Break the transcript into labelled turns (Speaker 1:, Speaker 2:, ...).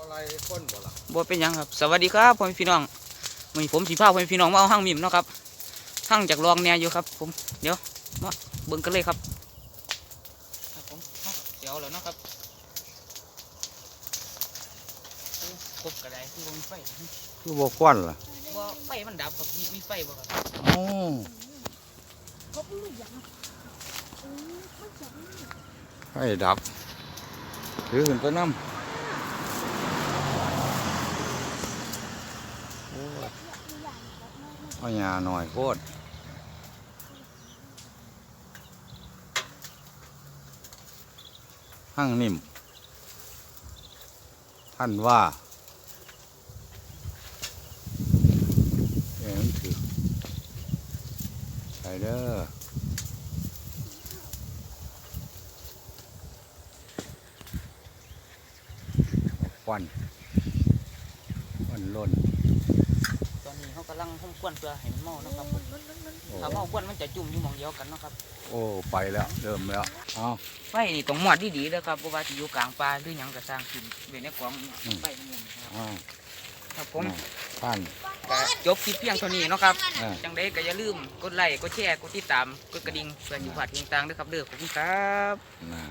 Speaker 1: อะไรคนบ่ล่ะ
Speaker 2: บ่เป็นหยังครับสวัสดีครับพ่อแม่พี่น้องวันนี้ผมสีผ้าพ่อแม่พี่น้องมาเอาห้างมิมเนาะครับห้างจากรองแหนอยู่ครับ ผมเดี๋ยวมาเบิ่งกันเลยครับครับผมเอาเดี๋ยวแล้วเนาะครับโอ้ครบกระไดคือบ่มีไฟ
Speaker 1: คือบ่ควันล่ะ
Speaker 2: ว่าไฟมันดับครับมีมีไฟบ่ครับ
Speaker 1: อ๋อ
Speaker 3: เขาไม่อยากเออไม่อยาก
Speaker 1: ให้ดับถือขึ้นไปน้ำ โอ้ยเอาหญ้าหน่อยโคตรหั่งนิ่ม ท่านว่าเอ็มนถือไปเด้อควัน ควันล้น
Speaker 2: ตอนนี้เขากำลังห้องควนเพื่อให้มันเมาเนาะครับผม
Speaker 1: โอ้
Speaker 2: ถ้าเมาควนมันจะจุ่มอยู่หมองเดียวกันเนาะครับ
Speaker 1: โอ้ไปแล้วเริ่มแล้วเอา
Speaker 2: ไฟนี่ต้องหมอดดีๆเลยครับเพราะว่าที่อยู่กลางป่าหรือหยังก็สร้างขึ้นไว้ในกล่องไฟมันมุนครับ
Speaker 1: เอา
Speaker 2: ครับผม
Speaker 1: ท่าน
Speaker 2: ก็จบคลิปเพียงเท่านี้เนาะครับ
Speaker 1: อ่า
Speaker 2: จังได้ก็อย่าลืมกดไลค์กดแชร์กดติดตามกดกระดิ่งเพื่ออยู่ผ่านต่างๆด้วยครับเด้อขอบคุณครับ
Speaker 1: น่า